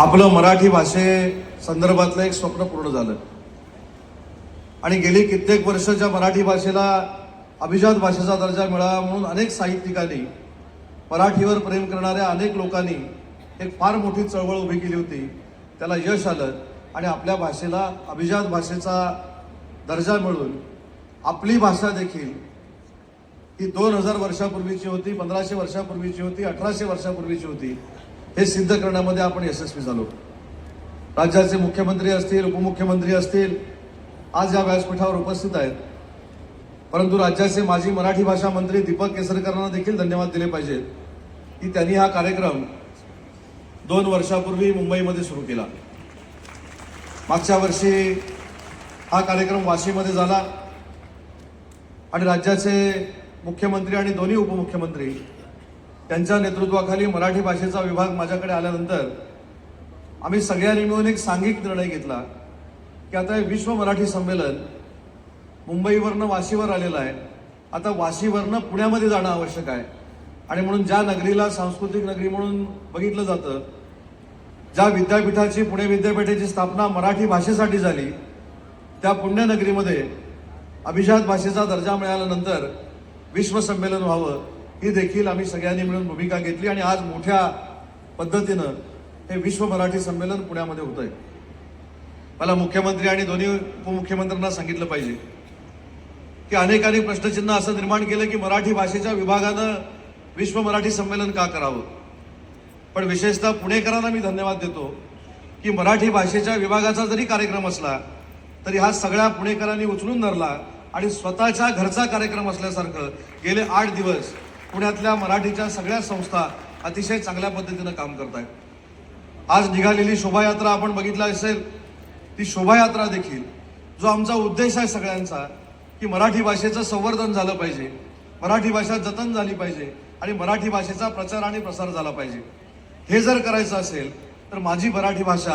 आपलं मराठी भाषे संदर्भातलं एक स्वप्न पूर्ण झालं. आणि गेली कित्येक वर्ष ज्या मराठी भाषेला अभिजात भाषेचा दर्जा मिळावा म्हणून अनेक साहित्यिकांनी मराठीवर प्रेम करणाऱ्या अनेक लोकांनी एक फार मोठी चळवळ उभी केली होती. त्याला यश आलं आणि आपल्या भाषेला अभिजात भाषेचा दर्जा मिळून आपली भाषा देखील ही दोन हजार वर्षापूर्वीची होती पंधराशे वर्षापूर्वीची होती अठराशे वर्षापूर्वीची होती. हे सिद्ध करण्यामध्ये आपण यशस्वी झालो. राज्याचे मुख्यमंत्री असतील उपमुख्यमंत्री असतील आज या व्यासपीठावर उपस्थित आहेत. परंतु राज्याचे माजी मराठी भाषा मंत्री दीपक केसरकरांना देखील धन्यवाद दिले पाहिजेत की त्यांनी हा कार्यक्रम दोन वर्षापूर्वी मुंबईमध्ये सुरू केला. मागच्या वर्षी हा कार्यक्रम वाशीमध्ये झाला. आणि राज्याचे मुख्यमंत्री आणि दोन्ही उपमुख्यमंत्री त्यांच्या नेतृत्वाखाली मराठी भाषेचा विभाग माझ्याकडे आल्यानंतर आम्ही सगळ्यांनी मिळून एक सांघिक निर्णय घेतला की आता हे विश्व मराठी संमेलन मुंबईवरनं वाशीवर आलेलं आहे. आता वाशीवरनं पुण्यामध्ये जाणं आवश्यक आहे. आणि म्हणून ज्या नगरीला सांस्कृतिक नगरी म्हणून बघितलं जातं ज्या विद्यापीठाची पुणे विद्यापीठाची स्थापना मराठी भाषेसाठी झाली त्या पुण्यनगरीमध्ये अभिजात भाषेचा दर्जा मिळाल्यानंतर विश्व संमेलन व्हावं. ही देखील आम्ही सगळ्यांनी मिळून भूमिका घेतली आणि आज मोठ्या पद्धतीनं हे विश्व मराठी संमेलन पुण्यामध्ये होत आहे मला मुख्यमंत्री आणि दोन्ही उपमुख्यमंत्र्यांना सांगितलं पाहिजे की अनेकांनी प्रश्नचिन्ह असं निर्माण केलं की मराठी भाषेच्या विभागानं विश्व मराठी संमेलन का करावं? पण विशेषतः पुणेकरांना मी धन्यवाद देतो की मराठी भाषेच्या विभागाचा जरी कार्यक्रम असला तरी हा सगळ्या पुणेकरांनी उचलून धरला आणि स्वतःच्या घरचा कार्यक्रम असल्यासारखं गेले आठ दिवस पुण्यातल्या मराठीच्या सगळ्या संस्था अतिशय चांगल्या पद्धतीनं काम करत आहेत आज निघालेली शोभायात्रा आपण बघितला असेल ती शोभायात्रा देखील जो आमचा उद्देश आहे सगळ्यांचा की मराठी भाषेचं संवर्धन झालं पाहिजे मराठी भाषा जतन झाली पाहिजे आणि मराठी भाषेचा प्रचार आणि प्रसार झाला पाहिजे. हे जर करायचं असेल तर माझी मराठी भाषा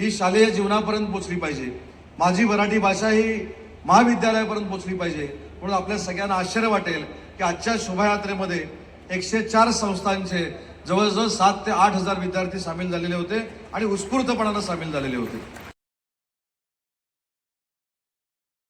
ही शालेय जीवनापर्यंत पोचली पाहिजे. माझी मराठी भाषा ही महाविद्यालयापर्यंत पोचली पाहिजे. म्हणून आपल्या सगळ्यांना आश्चर्य वाटेल की आजच्या शोभायात्रेमध्ये एकशे चार संस्थांचे जवळजवळ सात ते आठ हजार विद्यार्थी सामील झालेले होते आणि उत्स्फूर्तपणानं सामील झालेले होते.